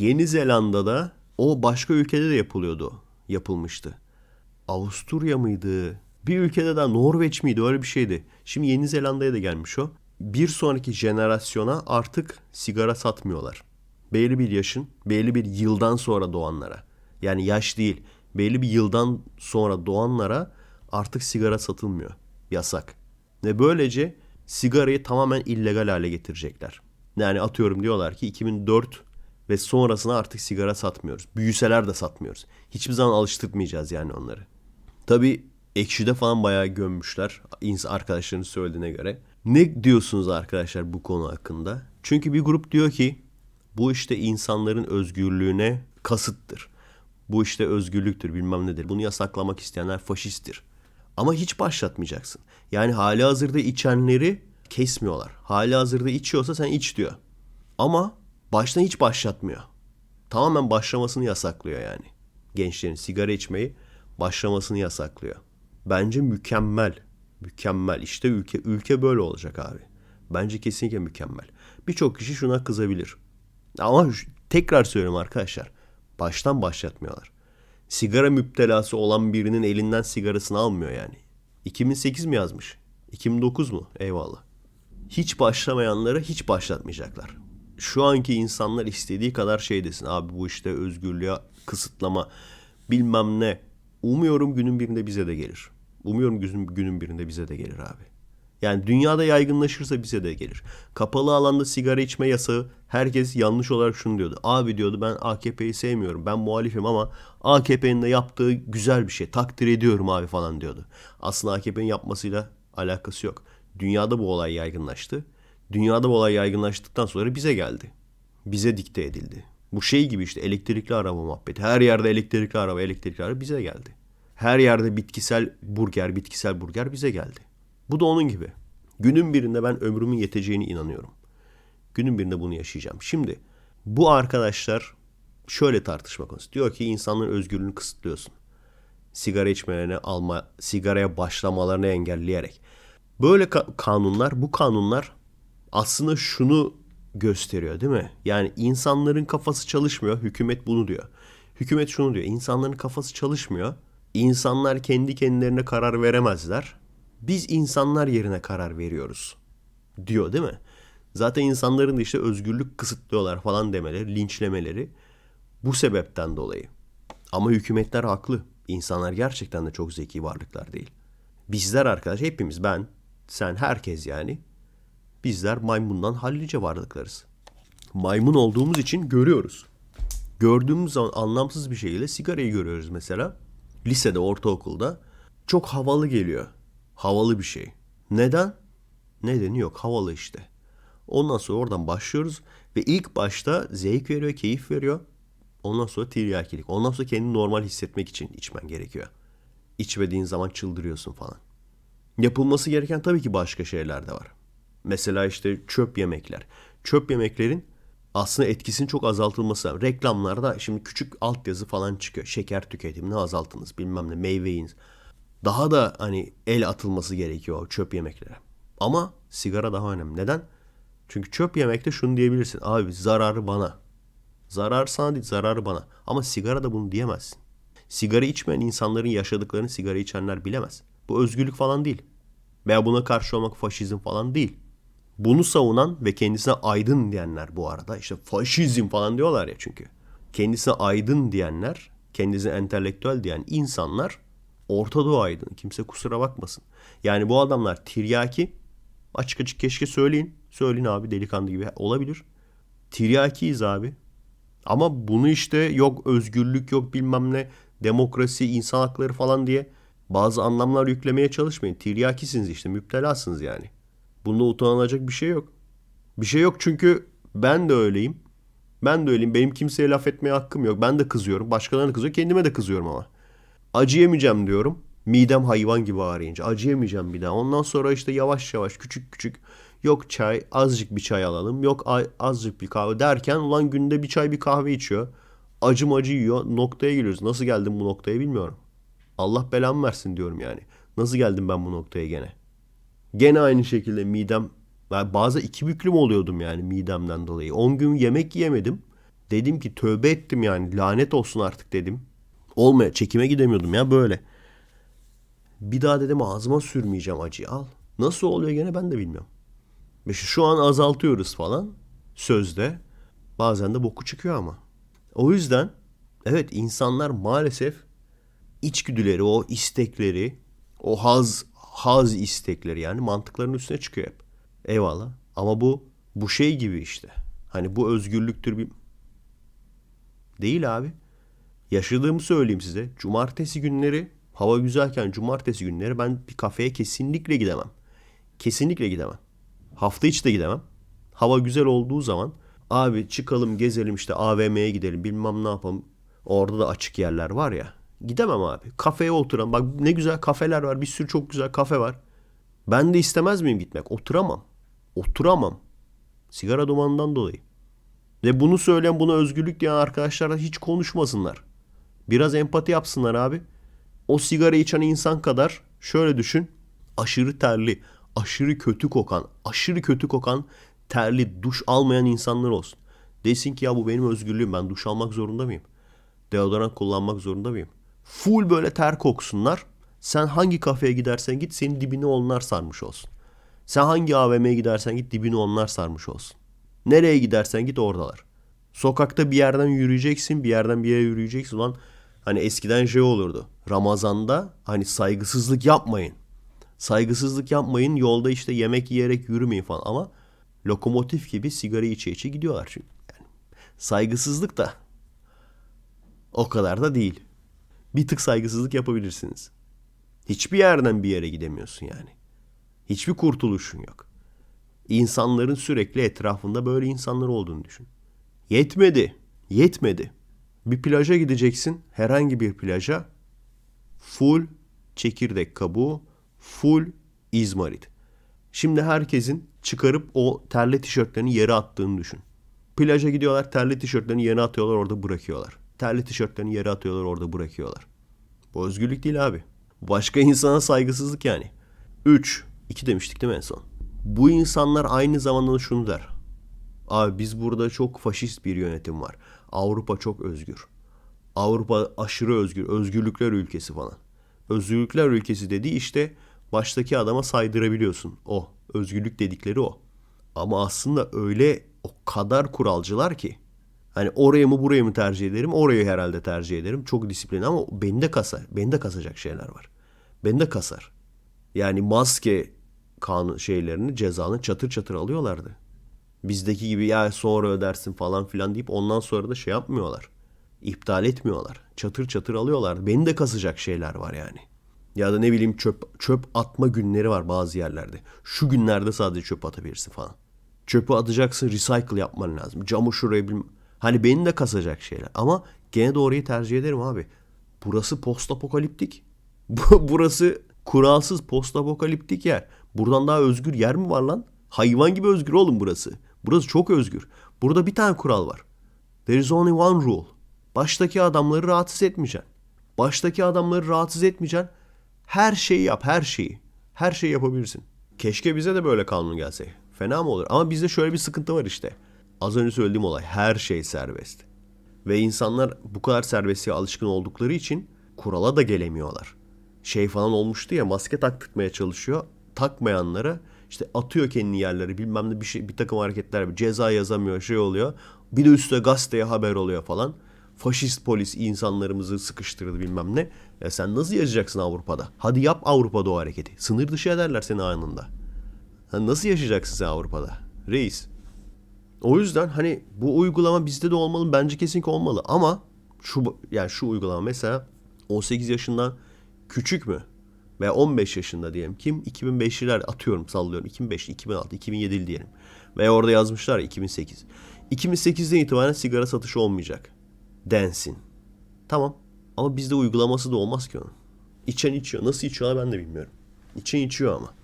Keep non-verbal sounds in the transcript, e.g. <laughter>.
Yeni Zelanda'da o başka ülkede de yapılıyordu. Yapılmıştı. Avusturya mıydı? Bir ülkede daha Norveç miydi? Öyle bir şeydi. Şimdi Yeni Zelanda'ya da gelmiş o. Bir sonraki jenerasyona artık sigara satmıyorlar. Belli bir yaşın, belli bir yıldan sonra doğanlara. Yani yaş değil. Belli bir yıldan sonra doğanlara artık sigara satılmıyor. Yasak. Ve böylece sigarayı tamamen illegal hale getirecekler. Yani atıyorum diyorlar ki 2004 ve sonrasına artık sigara satmıyoruz. Büyüseler de satmıyoruz. Hiçbir zaman alıştırmayacağız yani onları. Tabi ekşide falan bayağı gömmüşler. İnsan arkadaşlarının söylediğine göre. Ne diyorsunuz arkadaşlar bu konu hakkında? Çünkü bir grup diyor ki bu işte insanların özgürlüğüne kasıttır. Bu işte özgürlüktür bilmem nedir. Bunu yasaklamak isteyenler faşisttir. Ama hiç başlatmayacaksın. Yani hali hazırda içenleri kesmiyorlar. Hali hazırda içiyorsa sen iç diyor. Ama baştan hiç başlatmıyor. Tamamen başlamasını yasaklıyor yani. Gençlerin sigara içmeyi başlamasını yasaklıyor. Bence mükemmel. Mükemmel. İşte ülke ülke böyle olacak abi. Bence kesinlikle mükemmel. Birçok kişi şuna kızabilir. Ama tekrar söylüyorum arkadaşlar. Baştan başlatmıyorlar. Sigara müptelası olan birinin elinden sigarasını almıyor yani. 2008 mi yazmış? 2009 mu? Eyvallah. Hiç başlamayanları hiç başlatmayacaklar. Şu anki insanlar istediği kadar şey desin. Abi bu işte özgürlüğe kısıtlama bilmem ne. Umuyorum günün birinde bize de gelir. Umuyorum günün, günün birinde bize de gelir abi. Yani dünyada yaygınlaşırsa bize de gelir. Kapalı alanda sigara içme yasağı herkes yanlış olarak şunu diyordu. Abi diyordu ben AKP'yi sevmiyorum. Ben muhalifim ama AKP'nin de yaptığı güzel bir şey. Takdir ediyorum abi falan diyordu. Aslında AKP'nin yapmasıyla alakası yok. Dünyada bu olay yaygınlaştı. Dünyada bu olay yaygınlaştıktan sonra bize geldi. Bize dikte edildi. Bu şey gibi işte elektrikli araba muhabbeti. Her yerde elektrikli araba, elektrikli araba bize geldi. Her yerde bitkisel burger, bitkisel burger bize geldi. Bu da onun gibi. Günün birinde ben ömrümün yeteceğini inanıyorum. Günün birinde bunu yaşayacağım. Şimdi bu arkadaşlar şöyle tartışma konusu. Diyor ki insanların özgürlüğünü kısıtlıyorsun. Sigara içmelerini alma, sigaraya başlamalarını engelleyerek. Böyle ka- kanunlar, bu kanunlar aslında şunu gösteriyor değil mi? Yani insanların kafası çalışmıyor. Hükümet bunu diyor. Hükümet şunu diyor. İnsanların kafası çalışmıyor. İnsanlar kendi kendilerine karar veremezler. Biz insanlar yerine karar veriyoruz. Diyor değil mi? Zaten insanların da işte özgürlük kısıtlıyorlar falan demeleri, linçlemeleri bu sebepten dolayı. Ama hükümetler haklı. İnsanlar gerçekten de çok zeki varlıklar değil. Bizler arkadaş hepimiz ben, sen, herkes yani bizler maymundan hallice varlıklarız. Maymun olduğumuz için görüyoruz. Gördüğümüz zaman anlamsız bir şekilde sigarayı görüyoruz mesela. Lisede, ortaokulda çok havalı geliyor. Havalı bir şey. Neden? Nedeni yok. Havalı işte. Ondan sonra oradan başlıyoruz ve ilk başta zevk veriyor, keyif veriyor. Ondan sonra tiryakilik. Ondan sonra kendini normal hissetmek için içmen gerekiyor. İçmediğin zaman çıldırıyorsun falan. Yapılması gereken tabii ki başka şeyler de var. Mesela işte çöp yemekler. Çöp yemeklerin aslında etkisinin çok azaltılması lazım. Reklamlarda şimdi küçük altyazı falan çıkıyor. Şeker tüketimini azaltınız bilmem ne meyve yiyiniz. Daha da hani el atılması gerekiyor çöp yemeklere. Ama sigara daha önemli. Neden? Çünkü çöp yemekte şunu diyebilirsin. Abi zararı bana. Zarar sana değil zararı bana. Ama sigara da bunu diyemezsin. Sigara içmeyen insanların yaşadıklarını sigara içenler bilemez. Bu özgürlük falan değil. Veya buna karşı olmak faşizm falan değil. Bunu savunan ve kendisine aydın diyenler bu arada işte faşizm falan diyorlar ya çünkü. Kendisine aydın diyenler, kendisine entelektüel diyen insanlar Orta Doğu aydın. Kimse kusura bakmasın. Yani bu adamlar tiryaki açık açık keşke söyleyin. Söyleyin abi delikanlı gibi olabilir. Tiryakiyiz abi. Ama bunu işte yok özgürlük yok bilmem ne demokrasi insan hakları falan diye bazı anlamlar yüklemeye çalışmayın. Tiryakisiniz işte müptelasınız yani. Bunda utanılacak bir şey yok. Bir şey yok çünkü ben de öyleyim. Ben de öyleyim. Benim kimseye laf etmeye hakkım yok. Ben de kızıyorum. Başkalarına kızıyor. Kendime de kızıyorum ama. Acıyamayacağım diyorum. Midem hayvan gibi ağrıyınca. Acıyamayacağım bir daha. Ondan sonra işte yavaş yavaş küçük küçük yok çay azıcık bir çay alalım. Yok azıcık bir kahve derken ulan günde bir çay bir kahve içiyor. Acım acı yiyor. Noktaya geliyoruz. Nasıl geldim bu noktaya bilmiyorum. Allah belamı versin diyorum yani. Nasıl geldim ben bu noktaya gene? Gene aynı şekilde midem yani bazı iki büklüm oluyordum yani midemden dolayı. 10 gün yemek yemedim. Dedim ki tövbe ettim yani lanet olsun artık dedim. Olmaya çekime gidemiyordum ya böyle. Bir daha dedim ağzıma sürmeyeceğim acıyı al. Nasıl oluyor gene ben de bilmiyorum. Şu an azaltıyoruz falan sözde. Bazen de boku çıkıyor ama. O yüzden evet insanlar maalesef içgüdüleri, o istekleri, o haz haz istekleri yani mantıkların üstüne çıkıyor hep. Eyvallah. Ama bu bu şey gibi işte. Hani bu özgürlüktür bir değil abi. Yaşadığımı söyleyeyim size. Cumartesi günleri hava güzelken cumartesi günleri ben bir kafeye kesinlikle gidemem. Kesinlikle gidemem. Hafta içi de gidemem. Hava güzel olduğu zaman abi çıkalım gezelim işte AVM'ye gidelim bilmem ne yapalım. Orada da açık yerler var ya. Gidemem abi. Kafeye oturan. Bak ne güzel kafeler var. Bir sürü çok güzel kafe var. Ben de istemez miyim gitmek? Oturamam. Oturamam. Sigara dumanından dolayı. Ve bunu söyleyen buna özgürlük diyen arkadaşlarla hiç konuşmasınlar. Biraz empati yapsınlar abi. O sigara içen insan kadar şöyle düşün. Aşırı terli, aşırı kötü kokan, aşırı kötü kokan, terli, duş almayan insanlar olsun. Desin ki ya bu benim özgürlüğüm ben duş almak zorunda mıyım? Deodorant kullanmak zorunda mıyım? Full böyle ter koksunlar. Sen hangi kafeye gidersen git senin dibini onlar sarmış olsun. Sen hangi AVM'ye gidersen git dibini onlar sarmış olsun. Nereye gidersen git oradalar. Sokakta bir yerden yürüyeceksin, bir yerden bir yere yürüyeceksin. Ulan hani eskiden şey olurdu. Ramazanda hani saygısızlık yapmayın. Saygısızlık yapmayın. Yolda işte yemek yiyerek yürümeyin falan ama lokomotif gibi sigara içe içe gidiyorlar çünkü. Yani saygısızlık da o kadar da değil. Bir tık saygısızlık yapabilirsiniz. Hiçbir yerden bir yere gidemiyorsun yani. Hiçbir kurtuluşun yok. İnsanların sürekli etrafında böyle insanlar olduğunu düşün. Yetmedi. Yetmedi. Bir plaja gideceksin. Herhangi bir plaja. Full çekirdek kabuğu. Full izmarit. Şimdi herkesin çıkarıp o terli tişörtlerini yere attığını düşün. Plaja gidiyorlar terli tişörtlerini yere atıyorlar orada bırakıyorlar. Terli tişörtlerini yere atıyorlar orada bırakıyorlar. Bu özgürlük değil abi. Başka insana saygısızlık yani. 3. 2 demiştik değil mi en son? Bu insanlar aynı zamanda da şunu der. Abi biz burada çok faşist bir yönetim var. Avrupa çok özgür. Avrupa aşırı özgür. Özgürlükler ülkesi falan. Özgürlükler ülkesi dediği işte baştaki adama saydırabiliyorsun. O. Özgürlük dedikleri o. Ama aslında öyle o kadar kuralcılar ki. Hani oraya mı buraya mı tercih ederim? Orayı herhalde tercih ederim. Çok disiplin ama beni de kasar. Beni de kasacak şeyler var. Beni de kasar. Yani maske kanun şeylerini cezanı çatır çatır alıyorlardı. Bizdeki gibi ya sonra ödersin falan filan deyip ondan sonra da şey yapmıyorlar. İptal etmiyorlar. Çatır çatır alıyorlar. Beni de kasacak şeyler var yani. Ya da ne bileyim çöp çöp atma günleri var bazı yerlerde. Şu günlerde sadece çöp atabilirsin falan. Çöpü atacaksın, recycle yapman lazım. Camı şuraya bilmem. Hani beni de kasacak şeyler. Ama gene orayı tercih ederim abi. Burası post apokaliptik. <laughs> Burası kuralsız post apokaliptik yer. Buradan daha özgür yer mi var lan? Hayvan gibi özgür oğlum burası. Burası çok özgür. Burada bir tane kural var. There is only one rule. Baştaki adamları rahatsız etmeyeceksin. Baştaki adamları rahatsız etmeyeceksin. Her şeyi yap, her şeyi. Her şeyi yapabilirsin. Keşke bize de böyle kanun gelse. Fena mı olur? Ama bizde şöyle bir sıkıntı var işte. Az önce söylediğim olay. Her şey serbest. Ve insanlar bu kadar serbestliğe alışkın oldukları için kurala da gelemiyorlar. Şey falan olmuştu ya maske taktırmaya çalışıyor. Takmayanlara işte atıyor kendini yerlere bilmem ne bir şey bir takım hareketler bir ceza yazamıyor şey oluyor. Bir de üstüne gazeteye haber oluyor falan. Faşist polis insanlarımızı sıkıştırdı bilmem ne. Ya sen nasıl yaşayacaksın Avrupa'da? Hadi yap Avrupa'da o hareketi. Sınır dışı ederler seni anında. Ha, nasıl yaşayacaksın sen Avrupa'da? Reis. O yüzden hani bu uygulama bizde de olmalı. Bence kesinlikle olmalı. Ama şu yani şu uygulama mesela 18 yaşından küçük mü? Ve 15 yaşında diyelim. Kim? 2005'liler atıyorum sallıyorum. 2005, 2006, 2007 diyelim. Ve orada yazmışlar 2008. 2008'den itibaren sigara satışı olmayacak. Densin. Tamam. Ama bizde uygulaması da olmaz ki onun. İçen içiyor. Nasıl içiyorlar ben de bilmiyorum. İçen içiyor ama.